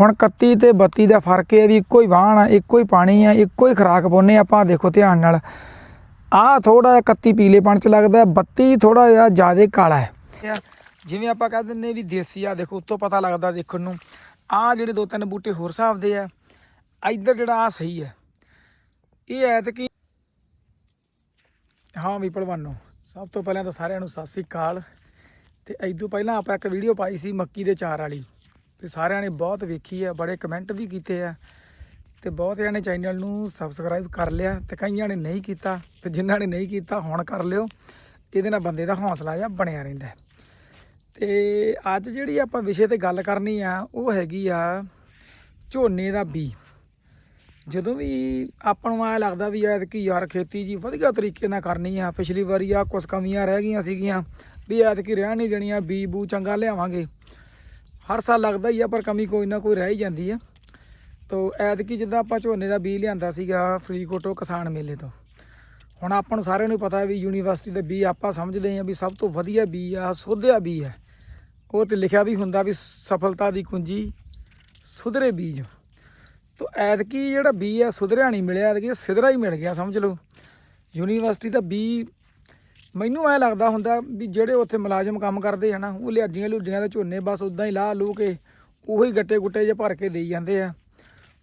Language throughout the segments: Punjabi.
ਹੁਣ 31 ਤੇ 32 ਦਾ ਫ਼ਰਕ ਇਹ ਹੈ ਵੀ ਇੱਕੋ ਹੀ ਵਾਹਣ ਆ ਇੱਕੋ ਹੀ ਪਾਣੀ ਆ ਇੱਕੋ ਹੀ ਖਰਾਕ ਪਾਉਂਦੇ ਆਪਾਂ ਦੇਖੋ ਧਿਆਨ ਨਾਲ। ਆਹ ਥੋੜਾ ਜਿਹਾ 31 ਪੀਲੇਪਣ ਚ ਲੱਗਦਾ ਹੈ, 32 ਥੋੜਾ ਜਿਹਾ ਜ਼ਿਆਦਾ ਕਾਲਾ ਹੈ। ਜਿਵੇਂ ਆਪਾਂ ਕਹਿ ਦਿੰਨੇ ਵੀ ਦੇਸੀ ਆ ਦੇਖੋ ਉੱਤੋਂ ਪਤਾ ਲੱਗਦਾ ਦੇਖਣ ਨੂੰ। ਆਹ ਜਿਹੜੇ ਦੋ ਤਿੰਨ ਬੂਟੇ ਹੋਰ ਹਿਸਾਬ ਦੇ ਆ ਇੱਧਰ ਜਿਹੜਾ ਆ ਸਹੀ ਹੈ। ਇਹ ਐਤ ਕਿ ਹਾਂ ਵੀ ਭਲਵਾਨੋ ਸਭ ਤੋਂ ਪਹਿਲਾਂ ਤਾਂ ਸਾਰਿਆਂ ਨੂੰ ਸਤਿ ਸ੍ਰੀ ਅਕਾਲ। ਤੇ ਐਦੋਂ ਪਹਿਲਾਂ ਆਪਾਂ ਇੱਕ ਵੀਡੀਓ ਪਾਈ ਸੀ ਮੱਕੀ ਦੇ ਚਾਰ ਵਾਲੀ। ਤੇ ਸਾਰਿਆਂ ਨੇ ਬਹੁਤ ਵੇਖੀ ਆ, ਬੜੇ ਕਮੈਂਟ ਵੀ ਕੀਤੇ ਆ ਤੇ ਬਹੁਤ ਨੇ ਚੈਨਲ ਨੂੰ ਸਬਸਕ੍ਰਾਈਬ ਕਰ ਲਿਆ ਤੇ ਕਈਆਂ ਨੇ ਨਹੀਂ ਕੀਤਾ ਤੇ ਜਿਨ੍ਹਾਂ ਨੇ ਨਹੀਂ ਕੀਤਾ ਹੁਣ ਕਰ ਲਿਓ, ਇਹਦੇ ਨਾਲ ਬੰਦੇ ਦਾ ਹੌਸਲਾ ਜਿਹਾ ਬਣਿਆ ਰਹਿੰਦਾ ਹੈ। ਤੇ ਅੱਜ ਜਿਹੜੀ ਆਪਾਂ ਵਿਸ਼ੇ ਤੇ ਗੱਲ ਕਰਨੀ ਆ, ਉਹ ਹੈਗੀ ਆ ਝੋਨੇ ਦਾ ਬੀ ਜਦੋਂ ਵੀ ਆਪਾਂ ਨੂੰ ਐ ਲੱਗਦਾ ਵੀ ਐਤ ਕੀ ਯਾਰ ਖੇਤੀ ਜੀ ਵਧੀਆ ਤਰੀਕੇ ਨਾਲ ਕਰਨੀ ਆ, ਪਿਛਲੀ ਵਾਰੀ ਆ ਕੁਝ ਕਮੀਆਂ ਰਹਿ ਗਈਆਂ ਸੀਗੀਆਂ ਵੀ ਐਤ ਕੀ ਰਹਿਣ ਨਹੀਂ ਦੇਣੀਆਂ, ਬੀ ਬੂ ਚੰਗਾ ਲਿਆਵਾਂਗੇ ਹਰ ਸਾਲ ਲੱਗਦਾ ਹੀ ਆ, ਪਰ ਕਮੀ ਕੋਈ ਨਾ ਕੋਈ ਰਹਿ ਹੀ ਜਾਂਦੀ ਆ। ਤੋ ਐਤਕੀ ਜਿੱਦਾਂ ਆਪਾਂ ਝੋਨੇ ਦਾ ਬੀ ਲਿਆਂਦਾ ਸੀਗਾ ਫਰੀਦਕੋਟੋਂ ਕਿਸਾਨ ਮੇਲੇ ਤੋਂ। ਹੁਣ ਆਪਾਂ ਨੂੰ ਸਾਰਿਆਂ ਨੂੰ ਪਤਾ ਵੀ ਯੂਨੀਵਰਸਿਟੀ ਦੇ ਬੀ ਆਪਾਂ ਸਮਝਦੇ ਹਾਂ ਵੀ ਸਭ ਤੋਂ ਵਧੀਆ ਬੀ ਆ, ਸੋਧਿਆ ਬੀ ਹੈ ਉਹ ਤੇ ਲਿਖਿਆ ਵੀ ਹੁੰਦਾ ਵੀ ਸਫਲਤਾ ਦੀ ਕੁੰਜੀ ਸੁਧਰੇ ਬੀਜ। ਤੋ ਐਤਕੀ ਜਿਹੜਾ ਬੀ ਆ, ਸੁਧਰਿਆ ਨਹੀਂ ਮਿਲਿਆ, ਐਤਕੀ ਸਿਧਰਾ ਹੀ ਮਿਲ ਗਿਆ, ਸਮਝ ਲਓ। ਯੂਨੀਵਰਸਿਟੀ ਦਾ ਬੀ ਮੈਨੂੰ ਐ ਲੱਗਦਾ ਹੁੰਦਾ ਵੀ ਜਿਹੜੇ ਉੱਥੇ ਮੁਲਾਜ਼ਮ ਕੰਮ ਕਰਦੇ ਆ ਨਾ, ਉਹ ਲਿਆਜੀਆਂ ਲੁੱਡੀਆਂ ਦੇ ਝੋਨੇ ਬਸ ਉਦਾਂ ਹੀ ਲਾਹ ਲੂ ਕੇ ਉਹੀ ਗੱਟੇ ਗੁੱਟੇ ਜੇ ਭਰ ਕੇ ਦੇਈ ਜਾਂਦੇ ਆ।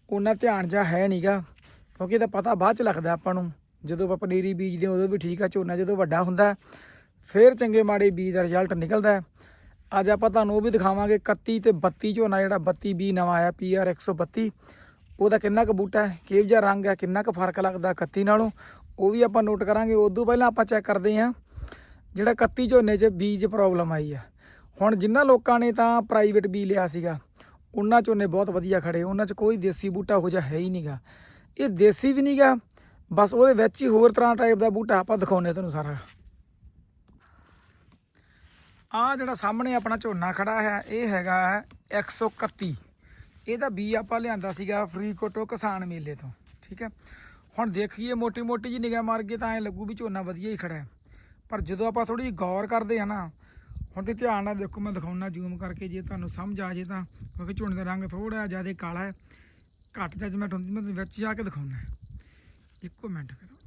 ਉਹਨਾਂ ਧਿਆਨ ਜਾ ਹੈ ਨਹੀਂਗਾ ਕਿਉਂਕਿ ਇਹਦਾ ਪਤਾ ਬਾਅਦ ਚ ਲੱਗਦਾ ਆਪਾਂ ਨੂੰ। ਜਦੋਂ ਆਪਾਂ ਪਨੀਰੀ ਬੀਜਦੇ ਹਾਂ, ਉਦੋਂ ਵੀ ਠੀਕ ਆ, ਝੋਨਾ ਜਦੋਂ ਵੱਡਾ ਹੁੰਦਾ, ਫਿਰ ਚੰਗੇ ਮਾੜੇ ਬੀਜ ਦਾ ਰਿਜ਼ਲਟ ਨਿਕਲਦਾ। ਅੱਜ ਆਪਾਂ ਤੁਹਾਨੂੰ ਉਹ ਵੀ ਦਿਖਾਵਾਂਗੇ 31 ਤੇ 32 ਝੋਨਾ ਜਿਹੜਾ 32 ਬੀ ਨਵਾਂ ਆਇਆ ਪੀਆਰ 132 ਉਹਦਾ ਕਿੰਨਾ ਕੁ ਬੂਟਾ ਹੈ, ਕਿਹੋ ਜਿਹਾ ਰੰਗ ਹੈ, ਕਿੰਨਾ ਕੁ ਫ਼ਰਕ ਲੱਗਦਾ 31 ਨਾਲੋਂ? ਉਹ ਵੀ ਆਪਾਂ ਨੋਟ ਕਰਾਂਗੇ। ਉਦੋਂ ਪਹਿਲਾਂ ਆਪਾਂ ਚੈੱਕ ਕਰਦੇ ਹਾਂ, ਜਿਹੜਾ 31 ਝੋਨੇ 'ਚ ਬੀਜ ਪ੍ਰੋਬਲਮ ਆਈ ਆ। ਹੁਣ ਜਿਨ੍ਹਾਂ ਲੋਕਾਂ ਨੇ ਤਾਂ ਪ੍ਰਾਈਵੇਟ ਬੀ ਲਿਆ ਸੀਗਾ, ਉਹਨਾਂ ਝੋਨੇ ਬਹੁਤ ਵਧੀਆ ਖੜੇ, ਉਹਨਾਂ 'ਚ ਕੋਈ ਦੇਸੀ ਬੂਟਾ ਹੋ ਜਾ ਹੈ ਹੀ ਨਹੀਂਗਾ ਇਹ ਦੇਸੀ ਵੀ ਨਹੀਂਗਾ ਬਸ ਉਹਦੇ ਵਿੱਚ ਹੀ ਹੋਰ ਤਰ੍ਹਾਂ ਟਾਈਪ ਦਾ ਬੂਟਾ ਆਪਾਂ ਦਿਖਾਉਨੇ ਤੁਹਾਨੂੰ ਸਾਰਾ। ਆ ਜਿਹੜਾ ਸਾਹਮਣੇ ਆਪਣਾ ਝੋਨਾ ਖੜਾ ਹੈ, ਇਹ ਹੈਗਾ 131 ਇਹਦਾ ਬੀ ਆਪਾਂ ਲਿਆਂਦਾ ਸੀਗਾ ਫਰੀਦਕੋਟੋਂ ਕਿਸਾਨ ਮੇਲੇ ਤੋਂ, ਠੀਕ ਹੈ। ਹੁਣ ਦੇਖੀਏ ਮੋਟੀ ਮੋਟੀ ਜੀ ਨਿਗਾਹ ਮਾਰ ਕੇ ਤਾਂ ਐ ਲੱਗੂ ਵੀ ਝੋਨਾ ਵਧੀਆ ਹੀ ਖੜਾ ਹੈ। ਪਰ ਜਦੋਂ ਆਪਾਂ ਥੋੜੀ ਜਿਹੀ ਗੌਰ ਕਰਦੇ ਆ ਨਾ, ਹੁਣ ਤੇ ਧਿਆਨ ਨਾਲ ਦੇਖੋ ਮੈਂ ਦਿਖਾਉਣਾ ਜ਼ੂਮ ਕਰਕੇ ਜੇ ਤੁਹਾਨੂੰ ਸਮਝ ਆ ਜੇ ਤਾਂ, ਕਿਉਂਕਿ ਝੋਨੇ ਦਾ ਰੰਗ ਥੋੜਾ ਜ਼ਿਆਦਾ ਕਾਲਾ ਹੈ। ਘੱਟ ਜਜਮੈਂਟ ਹੁੰਦੀ ਮੈਂ ਵਿੱਚ ਜਾ ਕੇ ਦਿਖਾਉਣਾ ਹੈ। ਇੱਕੋ ਮਿੰਟ ਕਰੋ।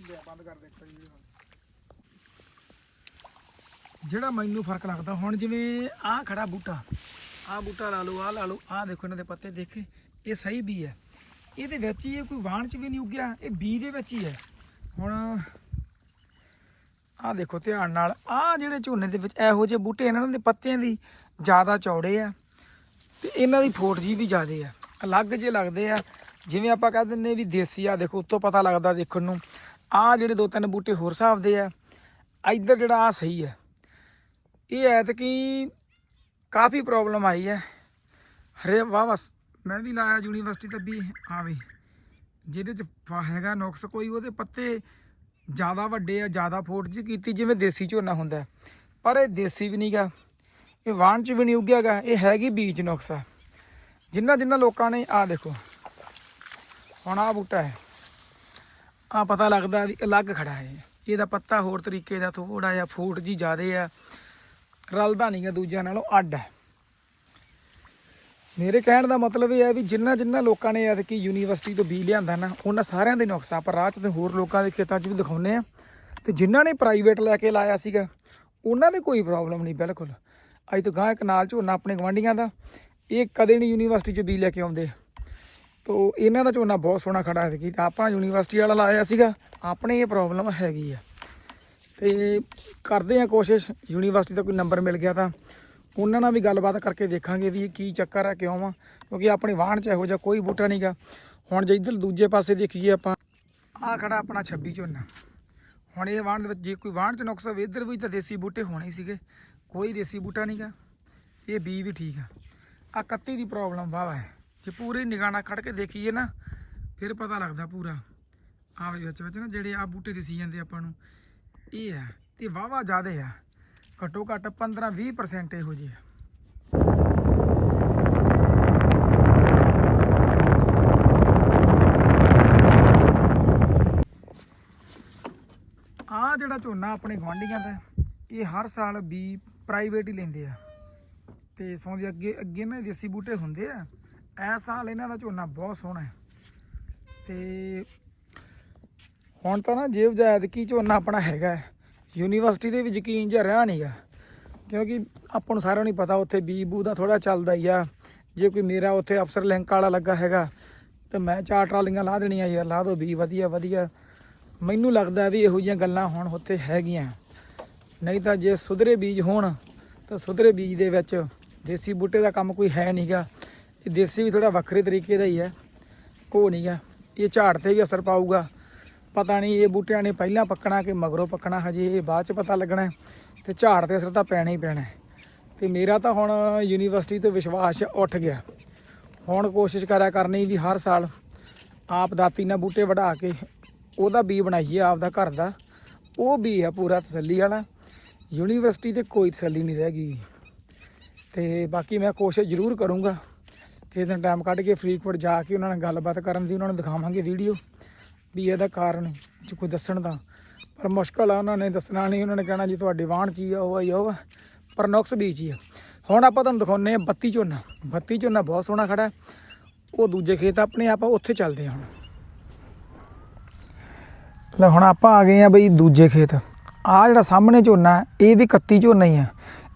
ਲਿਆ ਬੰਦ ਕਰ ਦੇ ਇੱਕ ਵਾਰੀ ਵੀਡੀਓ ਜਿਹੜਾ ਮੈਨੂੰ ਫ਼ਰਕ ਲੱਗਦਾ, ਹੁਣ ਜਿਵੇਂ ਆਹ ਖੜਾ ਬੂਟਾ, ਆਹ ਬੂਟਾ ਲਾ ਲਓ, ਆਹ ਲਾ ਲਓ, ਆਹ ਦੇਖੋ ਇਹਨਾਂ ਦੇ ਪੱਤੇ ਦੇਖੇ, ਇਹ ਸਹੀ ਬੀ ਹੈ। ਇਹਦੇ ਵਿੱਚ ਹੀ ਇਹ ਕੋਈ ਵਾਣ ਚ ਵੀ ਨਹੀਂ ਉੱਗਿਆ, ਇਹ ਬੀ ਦੇ ਵਿੱਚ ਹੀ ਹੈ। ਹੁਣ ਆਹ ਦੇਖੋ ਧਿਆਨ ਨਾਲ, ਆਹ ਜਿਹੜੇ ਝੋਨੇ ਦੇ ਵਿੱਚ ਇਹੋ ਜਿਹੇ ਬੂਟੇ ਇਹਨਾਂ ਦੇ ਪੱਤਿਆਂ ਦੀ ਜ਼ਿਆਦਾ ਚੌੜੇ ਆ, ਤੇ ਇਹਨਾਂ ਦੀ ਫੋਟ ਜੀ ਵੀ ਜ਼ਿਆਦੇ ਆ। ਅਲੱਗ ਜੇ ਲੱਗਦੇ ਆ, ਜਿਵੇਂ ਆਪਾਂ ਕਹਿ ਦਿੰਨੇ ਵੀ ਦੇਸੀ ਆ, ਦੇਖੋ ਉੱਤੋਂ ਪਤਾ ਲੱਗਦਾ ਦੇਖਣ ਨੂੰ। ਆਹ ਜਿਹੜੇ ਦੋ ਤਿੰਨ ਬੂਟੇ ਹੋਰ ਹਿਸਾਬ ਦੇ ਆ ਇੱਧਰ ਜਿਹੜਾ ਆ ਸਹੀ ਹੈ ਇਹ ਐਤਕੀ ਕਾਫੀ ਪ੍ਰੋਬਲਮ ਆਈ ਹੈ। ਹਰੇ ਵਾਹ, ਬਸ ਮੈਂ ਵੀ ਲਾਇਆ ਯੂਨੀਵਰਸਿਟੀ ਤੇ ਵੀ, ਹਾਂ ਵੀ। ਜਿਹਦੇ ਚ ਫ- ਹੈਗਾ ਨੁਕਸ, ਕੋਈ ਉਹਦੇ ਪੱਤੇ ਜ਼ਿਆਦਾ ਵੱਡੇ ਆ, ਜ਼ਿਆਦਾ ਫੋਟ ਜੀ ਕੀਤੀ, ਜਿਵੇਂ ਦੇਸੀ ਝੋਨਾ ਹੁੰਦਾ। ਪਰ ਇਹ ਦੇਸੀ ਵੀ ਨਹੀਂਗਾ ਇਹ ਵਾਣ ਚ ਵੀ ਨਹੀਂ ਉੱਗਿਆਗਾ ਇਹ ਹੈਗੀ ਬੀਜ ਨੁਕਸ ਆ। ਜਿੰਨਾ ਜਿੰਨਾ ਲੋਕਾਂ ਨੇ ਆ ਦੇਖੋ। ਹੁਣ ਆ ਬੂਟਾ ਹੈ। ਆ ਪਤਾ ਲੱਗਦਾ ਵੀ ਅਲੱਗ ਖੜਾ ਹੈ। ਇਹਦਾ ਪੱਤਾ ਹੋਰ ਤਰੀਕੇ ਦਾ ਥੋੜਾ ਜਿਹਾ ਫੂਟ ਜੀ ਜ਼ਿਆਦੇ ਆ। ਰਲਦਾ ਨਹੀਂਗਾ ਦੂਜਿਆਂ ਨਾਲੋਂ ਅੱਡ ਹੈ। ਮੇਰੇ ਕਹਿਣ ਦਾ ਮਤਲਬ ਇਹ ਹੈ ਵੀ ਜਿੰਨਾ ਜਿੰਨਾ ਲੋਕਾਂ ਨੇ ਐਤਕੀ ਯੂਨੀਵਰਸਿਟੀ ਤੋਂ ਬੀ ਲਿਆਂਦਾ ਨਾ, ਉਹਨਾਂ ਸਾਰਿਆਂ ਦੇ ਨੁਕਸਾ ਆਪਾਂ ਰਾਹ 'ਚ ਤੇ ਹੋਰ ਲੋਕਾਂ ਦੇ ਖੇਤਾਂ 'ਚ ਵੀ ਦਿਖਾਉਨੇ ਆ ਤੇ ਜਿਨ੍ਹਾਂ ਨੇ ਪ੍ਰਾਈਵੇਟ ਲੈ ਕੇ ਲਾਇਆ ਸੀਗਾ, ਉਹਨਾਂ ਦੇ ਕੋਈ ਪ੍ਰੋਬਲਮ ਨਹੀਂ ਬਿਲਕੁਲ। ਅੱਜ ਤੋਂ ਗਾਂ ਇੱਕ ਨਾਲ ਝੋਨਾ ਆਪਣੇ ਗਵਾਂਢੀਆਂ ਦਾ, ਇਹ ਕਦੇ ਨਹੀਂ ਯੂਨੀਵਰਸਿਟੀ 'ਚ ਬੀ ਲੈ ਕੇ ਆਉਂਦੇ। ਤੋ ਇਹਨਾਂ ਦਾ ਝੋਨਾ ਬਹੁਤ ਸੋਹਣਾ ਖੜਾ ਹੈ ਕਿ ਆਪਾਂ ਯੂਨੀਵਰਸਿਟੀ ਵਾਲਾ ਲਾਇਆ ਸੀਗਾ, ਆਪਣੇ ਇਹ ਪ੍ਰੋਬਲਮ ਹੈਗੀ ਆ। ਤੇ ਕਰਦੇ ਆ ਕੋਸ਼ਿਸ਼, ਯੂਨੀਵਰਸਿਟੀ ਦਾ ਕੋਈ ਨੰਬਰ ਮਿਲ ਗਿਆ ਤਾਂ ਉਹਨਾਂ ਨਾਲ ਵੀ ਗੱਲਬਾਤ ਕਰਕੇ ਦੇਖਾਂਗੇ ਵੀ ਇਹ ਕੀ ਚੱਕਰ ਆ, ਕਿਉਂ ਆ, ਕਿਉਂਕਿ ਆਪਣੇ ਵਾਹਣ 'ਚ ਇਹੋ ਜਿਹਾ ਕੋਈ ਬੂਟਾ ਨਹੀਂਗਾ ਹੁਣ ਜੇ ਇੱਧਰ ਦੂਜੇ ਪਾਸੇ ਦੇਖੀਏ ਆਪਾਂ ਆ ਖੜਾ ਆਪਣਾ 26 ਝੋਨਾ ਹੁਣ ਇਹ ਵਾਹਣ ਦੇ ਵਿੱਚ ਜੇ ਕੋਈ ਵਾਹਣ 'ਚ ਨੁਕਸ ਹੋਵੇ, ਇੱਧਰ ਵੀ ਤਾਂ ਦੇਸੀ ਬੂਟੇ ਹੋਣੇ ਸੀਗੇ, ਕੋਈ ਦੇਸੀ ਬੂਟਾ ਨਹੀਂਗਾ ਇਹ ਬੀ ਵੀ ਠੀਕ ਆ। ਆ 31 ਦੀ ਪ੍ਰੋਬਲਮ ਵਾਵਾ ਹੈ। ਜੇ ਪੂਰੀ ਨਿਗਾਣਾ ਨਾਲ ਖੜ ਕੇ ਦੇਖੀਏ ਨਾ, ਫਿਰ ਪਤਾ ਲੱਗਦਾ ਪੂਰਾ। ਆ ਵਿੱਚ ਵਿੱਚ ਨਾ ਜਿਹੜੇ ਆ ਬੂਟੇ ਦਿਸੀ ਜਾਂਦੇ ਆਪਾਂ ਨੂੰ। ਇਹ ਆ ਇਹ ਵਾਵਾ ਜ਼ਿਆਦੇ ਆ ਘੱਟੋ ਘੱਟ 15 20% ਇਹੋ ਜਿਹੇ ਆ ਆ ਜਿਹੜਾ ਝੋਨਾ ਆਪਣੇ ਗਵਾਂਢੀਆਂ ਦਾ ਇਹ ਹਰ ਸਾਲ ਵੀ ਪ੍ਰਾਈਵੇਟ ਹੀ ਲੈਂਦੇ ਆ ਤੇ ਸੌਂਦੇ ਅੱਗੇ ਅੱਗੇ ਨਾ ਦੇਸੀ ਬੂਟੇ ਹੁੰਦੇ ਆ ਇਸ ਸਾਲ ਇਹਨਾਂ ਦਾ ਝੋਨਾ ਬਹੁਤ ਸੋਹਣਾ ਹੈ ਤੇ ਹੁਣ ਤਾਂ ਨਾ ਜੇਬ ਜਾਇਦ ਕੀ ਝੋਨਾ ਆਪਣਾ ਹੈਗਾ ਯੂਨੀਵਰਸਿਟੀ ਦੇ ਵੀ ਯਕੀਨ ਜਿਹਾ ਰਿਹਾ ਨਹੀਂਗਾ ਕਿਉਂਕਿ ਆਪਾਂ ਨੂੰ ਸਾਰਿਆਂ ਨੂੰ ਪਤਾ ਉੱਥੇ ਬੀਬੂ ਦਾ ਥੋੜਾ ਚੱਲਦਾ ਹੀ ਆ। ਜੇ ਕੋਈ ਮੇਰਾ ਉੱਥੇ ਅਫਸਰ ਲਿੰਕ ਵਾਲਾ ਲੱਗਾ ਹੈਗਾ, ਤੇ ਮੈਂ ਚਾਰ ਟਰਾਲੀਆਂ ਲਾ ਦੇਣੀਆਂ ਯਾਰ, ਲਾ ਦੋ ਵੀ ਵਧੀਆ ਵਧੀਆ। ਮੈਨੂੰ ਲੱਗਦਾ ਵੀ ਇਹੋ ਜਿਹੀਆਂ ਗੱਲਾਂ ਹੁਣ ਉੱਥੇ ਹੈਗੀਆਂ। ਨਹੀਂ ਤਾਂ ਜੇ ਸੁਧਰੇ ਬੀਜ ਹੋਣ, ਤਾਂ ਸੁਧਰੇ ਬੀਜ ਦੇ ਵਿੱਚ ਦੇਸੀ ਬੂਟੇ ਦਾ ਕੰਮ ਕੋਈ ਹੈ ਨਹੀਂਗਾ ਇਹ ਦੇਸੀ ਵੀ ਥੋੜਾ ਵੱਖਰੇ ਤਰੀਕੇ ਦਾ ਹੀ ਹੈ। ਉਹ ਨਹੀਂਗਾ ਇਹ ਝਾੜ ਤੇ ਵੀ ਅਸਰ ਪਾਊਗਾ। ਪਤਾ ਨਹੀਂ, ਇਹ ਬੂਟਿਆਂ ਨੇ ਪਹਿਲਾਂ ਪੱਕਣਾ ਕਿ ਮਗਰੋਂ ਪੱਕਣਾ, ਹਜੇ ਇਹ ਬਾਅਦ ਚ ਪਤਾ ਲੱਗਣਾ ਹੈ। ਤੇ ਝਾੜ ਤੇ ਅਸਰ ਤਾਂ ਪੈਣਾ ਹੀ ਪੈਣਾ ਹੈ। ਤੇ ਮੇਰਾ ਤਾਂ ਹੁਣ ਯੂਨੀਵਰਸਿਟੀ ਤੇ ਵਿਸ਼ਵਾਸ ਉੱਠ ਗਿਆ। ਹੁਣ ਕੋਸ਼ਿਸ਼ ਕਰਿਆ ਕਰਨੀ ਵੀ ਹਰ ਸਾਲ ਆਪ ਦਾਤੀ ਨਾਲ ਬੂਟੇ ਵਢਾ ਕੇ ਉਹਦਾ ਬੀ ਬਣਾਈਏ ਆਪ ਦਾ ਘਰ ਦਾ। ਉਹ ਬੀ ਆ ਪੂਰਾ ਤਸੱਲੀ ਵਾਲਾ। ਯੂਨੀਵਰਸਿਟੀ ਤੇ ਕੋਈ ਤਸੱਲੀ ਨਹੀਂ ਰਹਿ ਗਈ। ਤੇ ਬਾਕੀ ਮੈਂ ਕੋਸ਼ਿਸ਼ ਜ਼ਰੂਰ ਕਰੂੰਗਾ ਕਿਸੇ ਦਿਨ ਟਾਈਮ ਕੱਢ ਕੇ ਫਰੀਦਕੋਟ ਜਾ ਕੇ ਉਹਨਾਂ ਨਾਲ ਗੱਲਬਾਤ ਕਰਨ ਦੀ, ਉਹਨਾਂ ਨੂੰ ਦਿਖਾਵਾਂਗੇ ਵੀਡੀਓ ਵੀ ਇਹਦਾ ਕਾਰਨ ਜੇ ਕੋਈ ਦੱਸਣ ਦਾ ਪਰ ਮੁਸ਼ਕਲ ਆ, ਉਹਨਾਂ ਨੇ ਦੱਸਣਾ ਨਹੀਂ, ਉਹਨਾਂ ਨੇ ਕਹਿਣਾ ਜੀ ਤੁਹਾਡੀ ਵਾਹਣ ਚ ਹੀ ਆ, ਉਹ ਆ ਉਹ ਪਰ ਨੁਕਸ ਬੀਜ ਹੀ ਆ। ਹੁਣ ਆਪਾਂ ਤੁਹਾਨੂੰ ਦਿਖਾਉਂਦੇ ਆ ਬੱਤੀ ਝੋਨਾ। ਬੱਤੀ ਝੋਨਾ ਬਹੁਤ ਸੋਹਣਾ ਖੜਾ ਉਹ ਦੂਜੇ ਖੇਤ ਆਪਣੇ ਆਪਾਂ, ਉੱਥੇ ਚੱਲਦੇ ਹਾਂ ਹੁਣ। ਲੈ ਹੁਣ ਆਪਾਂ ਆ ਗਏ ਆ ਬਈ ਦੂਜੇ ਖੇਤ। ਆ ਜਿਹੜਾ ਸਾਹਮਣੇ ਝੋਨਾ ਇਹ ਵੀ ਕੱਤੀ ਝੋਨਾ ਹੀ ਆ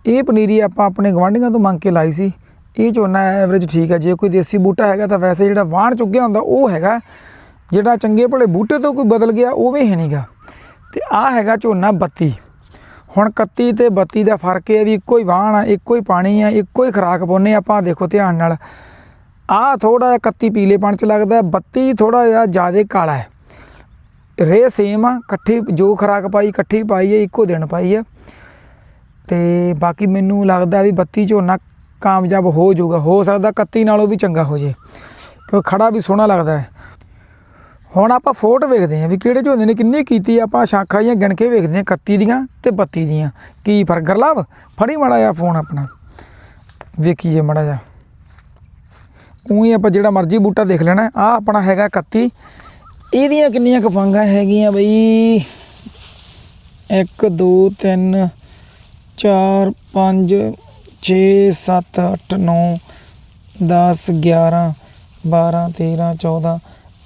ਇਹ ਪਨੀਰੀ ਆਪਾਂ ਆਪਣੇ ਗਵਾਂਢੀਆਂ ਤੋਂ ਮੰਗ ਕੇ ਲਾਈ ਸੀ। ਇਹ ਝੋਨਾ ਐਵਰੇਜ ਠੀਕ ਹੈ। ਜੇ ਕੋਈ ਦੇਸੀ ਬੂਟਾ ਹੈਗਾ ਤਾਂ ਵੈਸੇ ਜਿਹੜਾ ਵਾਹਣ ਚੁੱਗਿਆ ਹੁੰਦਾ, ਉਹ ਹੈਗਾ। ਜਿਹੜਾ ਚੰਗੇ ਭਲੇ ਬੂਟੇ ਤੋਂ ਕੋਈ ਬਦਲ ਗਿਆ ਉਹ ਵੀ ਹੈ ਨਹੀਂਗਾ ਤੇ ਆ ਹੈਗਾ ਝੋਨਾ 32 ਹੁਣ 31 ਤੇ 32 ਦਾ ਫ਼ਰਕ ਇਹ ਵੀ ਇੱਕੋ ਹੀ ਵਾਹਣ ਆ ਇੱਕੋ ਹੀ ਪਾਣੀ ਆ ਇੱਕੋ ਹੀ ਖਰਾਕ ਪਾਉਂਦੇ ਆਪਾਂ ਦੇਖੋ ਧਿਆਨ ਨਾਲ। ਆ ਥੋੜਾ ਜਿਹਾ 31 ਪੀਲੇਪਣ ਚ ਲੱਗਦਾ ਹੈ, 32 ਥੋੜਾ ਜਿਹਾ ਜ਼ਿਆਦਾ ਕਾਲਾ ਹੈ। ਰੇ ਸੇਮ ਆ ਇਕੱਠੀ ਜੋ ਖਰਾਕ ਪਾਈ ਇਕੱਠੀ ਪਾਈ ਹੈ ਇੱਕੋ ਦਿਨ ਪਾਈ ਹੈ। ਤੇ ਬਾਕੀ ਮੈਨੂੰ ਲੱਗਦਾ ਵੀ 32 ਝੋਨਾ ਕਾਮਯਾਬ ਹੋ ਜਾਊਗਾ। ਹੋ ਸਕਦਾ 31 ਨਾਲੋਂ ਵੀ ਚੰਗਾ ਹੋ ਜੇ ਕਿਉਂਕਿ ਖੜਾ ਵੀ ਸੋਹਣਾ ਲੱਗਦਾ ਹੈ। ਹੁਣ ਆਪਾਂ ਫੋਟ ਵੇਖਦੇ ਹਾਂ ਵੀ ਕਿਹੜੇ ਝੋਨੇ ਨੇ, ਕਿੰਨੀ ਕੀਤੀ ਆਪਾਂ ਸ਼ਾਖਾ ਜਾਂ ਗਿਣ ਕੇ ਵੇਖਦੇ ਹਾਂ 31 ਦੀਆਂ ਤੇ 32 ਦੀਆਂ। ਕੀ ਫ਼ਰਕ? ਗਰਲਾਵ ਫੜੀ ਮਾੜਾ ਜਿਹਾ ਫੋਨ ਆਪਣਾ। ਵੇਖੀਏ ਮਾੜਾ ਜਿਹਾ। ਉਹੀ ਆਪਾਂ ਜਿਹੜਾ ਮਰਜ਼ੀ ਬੂਟਾ ਦੇਖ ਲੈਣਾ ਆ ਆਪਣਾ ਹੈਗਾ 31 ਇਹਦੀਆਂ ਕਿੰਨੀਆਂ ਕਫੰਗਾਂ ਹੈਗੀਆਂ ਬਈ? 1 2 3 4 5 6 7 8 9 10 11 12 13 14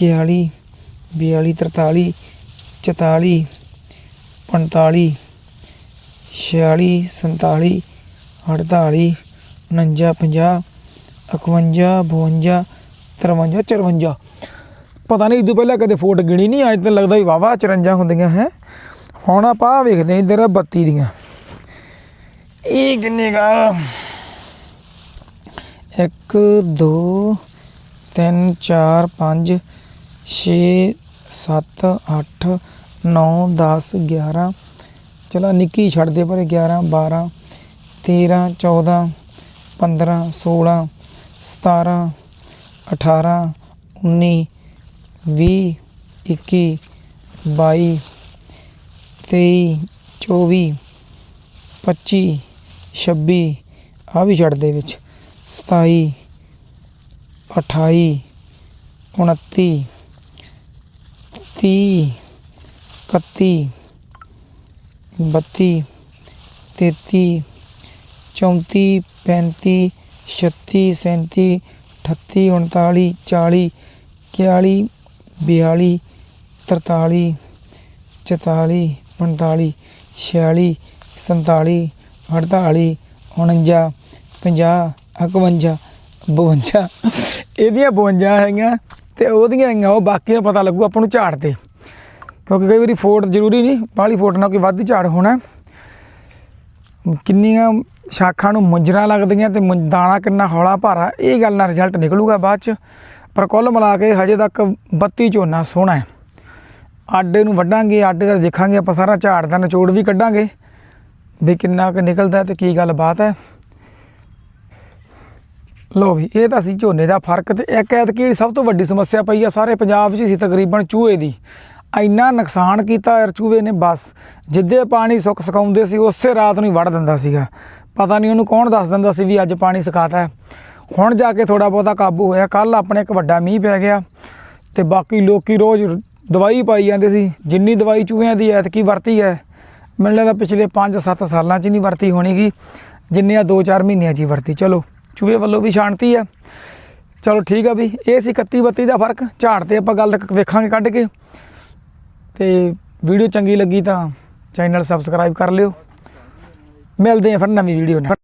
41 42 43 44 45 46 47 48 49 50 51 52 53 54 ਪਤਾ ਨਹੀਂ, ਇਦੋਂ ਪਹਿਲਾਂ ਕਦੇ ਫੋਟ ਗਿਣੀ ਨਹੀਂ, ਅੱਜ ਤਾਂ ਲੱਗਦਾ ਵੀ ਵਾਵਾ 54 ਹੁੰਦੀਆਂ, ਹੈ। ਹੁਣ ਆਪਾਂ ਆਹ ਵੇਖਦੇ ਹਾਂ ਇੱਧਰ 32 ਦੀਆਂ। ਇਹ ਕਿੰਨੇ ਗਾ? 1 2 3 4 5 6 7 8 9 10 11 ਚਲੋ ਨਿੱਕੀ ਛੱਡ ਦੇ ਪਰ 11 12 13 14 15 16 17 18 19 20 21 22 23 24 25 26 ਆ ਵੀ ਛੱਡ ਦੇ ਵਿੱਚ। 27 28 29 30 31 32 33 34 35 36 37 38 39 40 41 42 43 44 45 46 47 48 49 50 51 52 ਇਹਦੀਆਂ 52 ਹੈਗੀਆਂ। ਤੇ ਉਹਦੀਆਂ ਆਈਆਂ, ਉਹ ਬਾਕੀ ਦਾ ਪਤਾ ਲੱਗੂ, ਆਪਾਂ ਨੂੰ ਝਾੜ ਤੇ। ਕਿਉਂਕਿ ਕਈ ਵਾਰੀ ਫੋਟ ਜ਼ਰੂਰੀ ਨਹੀਂ, ਬਾਹਲੀ ਫੋਟ ਨਾਲ ਕੋਈ ਵੱਧ ਝਾੜ ਹੋਣਾ। ਕਿੰਨੀਆਂ ਸ਼ਾਖਾਂ ਨੂੰ ਮੁੰਜਰਾ ਲੱਗਦੀਆਂ ਤੇ ਮੁੰ- ਦਾਣਾ ਕਿੰਨਾ ਹੌਲਾ ਭਾਰਾ, ਇਹ ਗੱਲ ਨਾਲ ਰਿਜ਼ਲਟ ਨਿਕਲੂਗਾ ਬਾਅਦ ਚ। ਪਰ ਕੁੱਲ ਮਿਲਾ ਕੇ ਹਜੇ ਤੱਕ 32 ਝੋਨਾ ਸੋਹਣਾ ਹੈ। ਆਡੇ ਨੂੰ ਵੱਢਾਂਗੇ, ਆਡੇ ਦਾ ਦੇਖਾਂਗੇ, ਆਪਾਂ ਸਾਰਾ ਝਾੜ ਦਾ ਨਿਚੋੜ ਵੀ ਕੱਢਾਂਗੇ। ਵੀ ਕਿੰਨਾ ਕੁ ਨਿਕਲਦਾ ਤੇ ਕੀ ਗੱਲ ਬਾਤ ਹੈ। ਲੋ ਵੀ, ਇਹ ਤਾਂ ਸੀ ਝੋਨੇ ਦਾ ਫ਼ਰਕ ਤੇ ਇੱਕ ਐਤਕੀ ਜਿਹੜੀ ਸਭ ਤੋਂ ਵੱਡੀ ਸਮੱਸਿਆ ਪਈ ਆ ਸਾਰੇ ਪੰਜਾਬ 'ਚ ਹੀ ਸੀ ਤਕਰੀਬਨ ਚੂਹੇ ਦੀ। ਇੰਨਾ ਨੁਕਸਾਨ ਕੀਤਾ ਯਾਰ ਚੂਹੇ ਨੇ, ਬਸ ਜਿੱਦੇ ਪਾਣੀ ਸੁੱਕ ਸੁਕਾਉਂਦੇ ਸੀ, ਉਸੇ ਰਾਤ ਨੂੰ ਹੀ ਵੜ ਦਿੰਦਾ ਸੀਗਾ। ਪਤਾ ਨਹੀਂ ਉਹਨੂੰ ਕੌਣ ਦੱਸ ਦਿੰਦਾ ਸੀ ਵੀ ਅੱਜ ਪਾਣੀ ਸੁਕਾਤਾ ਹੈ। ਹੁਣ ਜਾ ਕੇ ਥੋੜਾ ਬਹੁਤਾ ਕਾਬੂ ਹੋਇਆ ਕੱਲ ਆਪਣੇ ਇੱਕ ਵੱਡਾ ਮੀਂਹ ਪੈ ਗਿਆ ਤੇ ਬਾਕੀ ਲੋਕੀ ਰੋਜ਼ ਦਵਾਈ ਪਾਈ ਜਾਂਦੇ ਸੀ। ਜਿੰਨੀ ਦਵਾਈ ਚੂਹਿਆਂ ਦੀ ਐਤਕੀ ਵਰਤੀ ਹੈ, ਮੈਨੂੰ ਲੱਗਦਾ ਪਿਛਲੇ 5-7 ਸਾਲਾਂ 'ਚ ਹੀ ਨਹੀਂ ਵਰਤੀ ਹੋਣੀਗੀ ਜਿੰਨੇ ਆ 2-4 ਮਹੀਨਿਆਂ 'ਚ ਹੀ ਵਰਤੀ। ਚਲੋ ਚੂਹੇ ਵੱਲੋਂ ਵੀ ਸ਼ਾਂਤੀ ਆ। ਚਲੋ ਠੀਕ ਆ ਵੀ, ਇਹ ਸੀ 31 32 ਦਾ ਫ਼ਰਕ। ਝਾੜ ਤੇ ਆਪਾਂ ਗੱਲ ਵੇਖਾਂਗੇ ਕੱਢ ਕੇ। ਤੇ ਵੀਡੀਓ ਚੰਗੀ ਲੱਗੀ ਤਾਂ ਚੈਨਲ ਸਬਸਕ੍ਰਾਈਬ ਕਰ ਲਿਓ। ਮਿਲਦੇ ਆ ਫਿਰ ਨਵੀਂ ਵੀਡੀਓ ਨਾਲ।